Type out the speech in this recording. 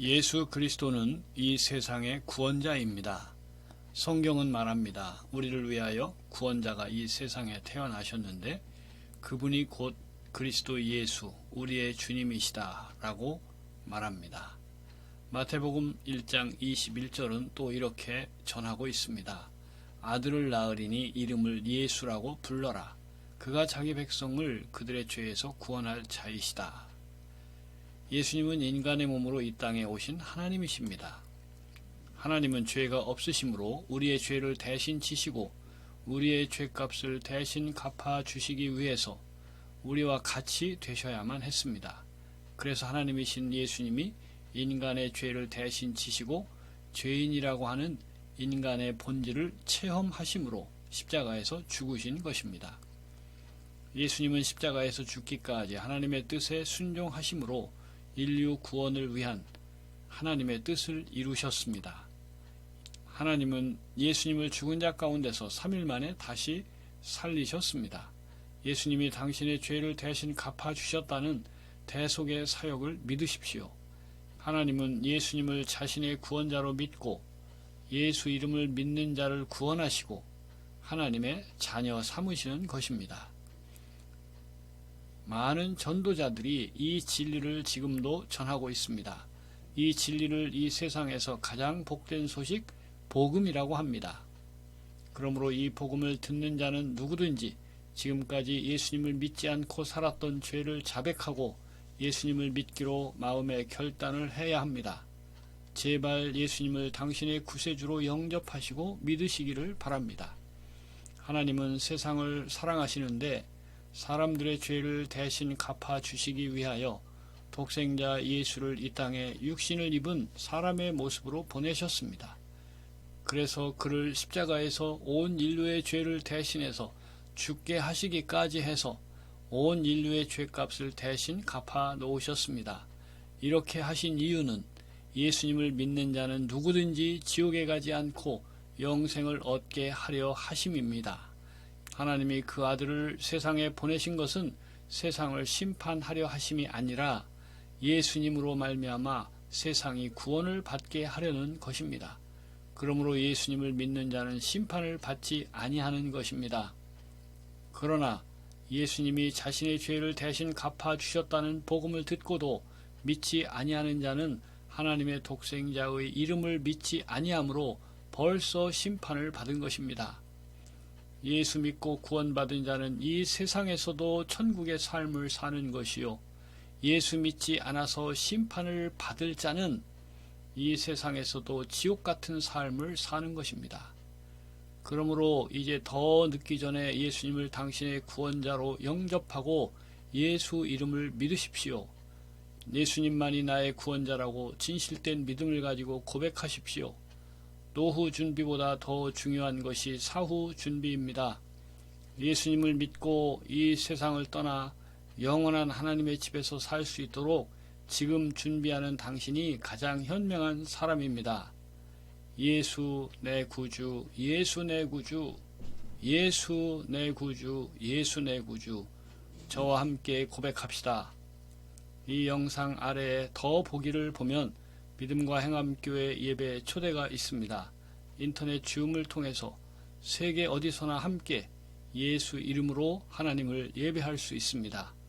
예수 그리스도는 이 세상의 구원자입니다. 성경은 말합니다. 우리를 위하여 구원자가 이 세상에 태어나셨는데 그분이 곧 그리스도 예수, 우리의 주님이시다 라고 말합니다. 마태복음 1장 21절은 또 이렇게 전하고 있습니다. 아들을 낳으리니 이름을 예수라고 불러라. 그가 자기 백성을 그들의 죄에서 구원할 자이시다. 예수님은 인간의 몸으로 이 땅에 오신 하나님이십니다. 하나님은 죄가 없으시므로 우리의 죄를 대신 지시고 우리의 죄값을 대신 갚아 주시기 위해서 우리와 같이 되셔야만 했습니다. 그래서 하나님이신 예수님이 인간의 죄를 대신 지시고 죄인이라고 하는 인간의 본질을 체험하심으로 십자가에서 죽으신 것입니다. 예수님은 십자가에서 죽기까지 하나님의 뜻에 순종하심으로 인류 구원을 위한 하나님의 뜻을 이루셨습니다. 하나님은 예수님을 죽은 자 가운데서 3일 만에 다시 살리셨습니다. 예수님이 당신의 죄를 대신 갚아주셨다는 대속의 사역을 믿으십시오. 하나님은 예수님을 자신의 구원자로 믿고 예수 이름을 믿는 자를 구원하시고 하나님의 자녀 삼으시는 것입니다. 많은 전도자들이 이 진리를 지금도 전하고 있습니다. 이 진리를 이 세상에서 가장 복된 소식, 복음이라고 합니다. 그러므로 이 복음을 듣는 자는 누구든지 지금까지 예수님을 믿지 않고 살았던 죄를 자백하고 예수님을 믿기로 마음의 결단을 해야 합니다. 제발 예수님을 당신의 구세주로 영접하시고 믿으시기를 바랍니다. 하나님은 세상을 사랑하시는데 사람들의 죄를 대신 갚아 주시기 위하여 독생자 예수를 이 땅에 육신을 입은 사람의 모습으로 보내셨습니다. 그래서 그를 십자가에서 온 인류의 죄를 대신해서 죽게 하시기까지 해서 온 인류의 죄값을 대신 갚아 놓으셨습니다. 이렇게 하신 이유는 예수님을 믿는 자는 누구든지 지옥에 가지 않고 영생을 얻게 하려 하심입니다. 하나님이 그 아들을 세상에 보내신 것은 세상을 심판하려 하심이 아니라 예수님으로 말미암아 세상이 구원을 받게 하려는 것입니다. 그러므로 예수님을 믿는 자는 심판을 받지 아니하는 것입니다. 그러나 예수님이 자신의 죄를 대신 갚아 주셨다는 복음을 듣고도 믿지 아니하는 자는 하나님의 독생자의 이름을 믿지 아니하므로 벌써 심판을 받은 것입니다. 예수 믿고 구원받은 자는 이 세상에서도 천국의 삶을 사는 것이요. 예수 믿지 않아서 심판을 받을 자는 이 세상에서도 지옥 같은 삶을 사는 것입니다. 그러므로 이제 더 늦기 전에 예수님을 당신의 구원자로 영접하고 예수 이름을 믿으십시오. 예수님만이 나의 구원자라고 진실된 믿음을 가지고 고백하십시오. 노후 준비보다 더 중요한 것이 사후 준비입니다. 예수님을 믿고 이 세상을 떠나 영원한 하나님의 집에서 살 수 있도록 지금 준비하는 당신이 가장 현명한 사람입니다. 예수 내 구주, 예수 내 구주, 예수 내 구주, 예수 내 구주. 저와 함께 고백합시다. 이 영상 아래에 더 보기를 보면 믿음과 행함교회 예배 초대가 있습니다. 인터넷 줌을 통해서 세계 어디서나 함께 예수 이름으로 하나님을 예배할 수 있습니다.